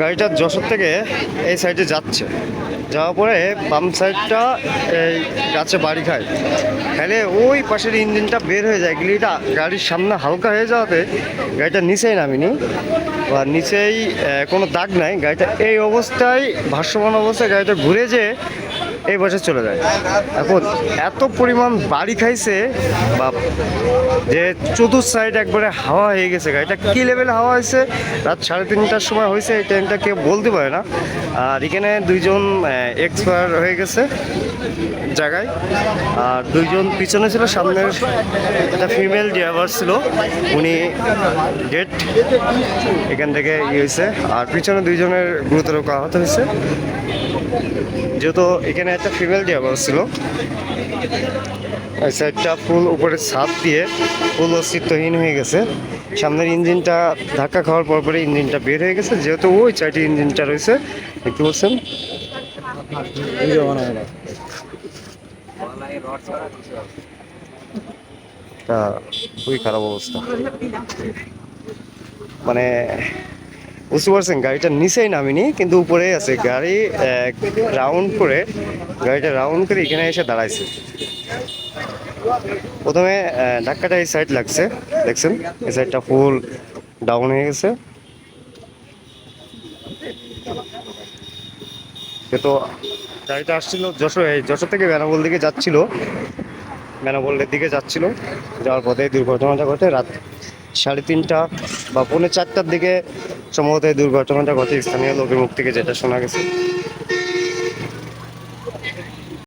গাড়িটা যশোর থেকে এই সাইডে যাচ্ছে। যাওয়ার পরে বাম সাইডটা এই গাছে বাড়ি খায়। তাহলে ওই পাশের ইঞ্জিনটা বের হয়ে যায়। গিলিটা গাড়ির সামনে হালকা হয়ে যাওয়াতে গাড়িটা নিচেই নামিনি। বা নিচেই কোনো দাগ নাই। গাড়িটা এই অবস্থায় ভাষ্যমান অবস্থায় গাড়িটা ঘুরে যে এই পাশে চলে যায়। এখন এত পরিমাণ বাড়ি খাইছে বা যে চতুর্থ সাইড একবারে হাওয়া হয়ে গেছে গাড়িটা কি লেভেলে হাওয়া হয়েছে? রাত সাড়ে তিনটার সময় হয়েছে, এই টাইমটা কেউ বলতে পারে না। আর এখানে দুইজন এক্সপায়ার হয়ে গেছে জায়গায়। আর দুইজন পিছনে ছিল, সামনের একটা ফিমেল ড্রাইভার ছিল। উনি ডেট এখান থেকে ইয়ে হয়েছে। আর পিছনে দুইজনের গুরুতর আহত হয়েছে। যেহেতু এখানে একটা ফিমেল ড্রাইভার ছিল, এই সাইডটা ফুল, উপরে ছাদ দিয়ে ফুল অস্তিত্বহীন হয়ে গেছে। সামনের ইঞ্জিনটা ধাক্কা খাওয়ার পর পরে ইঞ্জিনটা বের হয়ে গেছে। যেহেতু ওই চারটি ইঞ্জিনটা রয়েছে, দেখতে পাচ্ছেন? খুবই খারাপ অবস্থা। মানে বুঝতে পারছেন, গাড়িটা নিচেই নামিনি, কিন্তু উপরেই আছে গাড়ি রাউন্ড করে, গাড়িটা রাউন্ড করে এখানে এসে দাঁড়াইছে। প্রথমে ধাক্কাটা এই সাইড লাগছে, দেখছেন? এই সাইডটা ফুল ডাউন হয়ে গেছে। তো গাড়িটা আসছিল এই যশোর থেকে বেনাবল দিকে যাচ্ছিল। বেনাবলের দিকে যাচ্ছিল, যাওয়ার পথে দুর্ঘটনাটা ঘটে রাত সাড়ে তিনটা। বা পৌনে চারটার দিকে সম্ভবত এই দুর্ঘটনাটা ঘটে, স্থানীয় লোকের মুখ থেকে যেটা শোনা গেছে।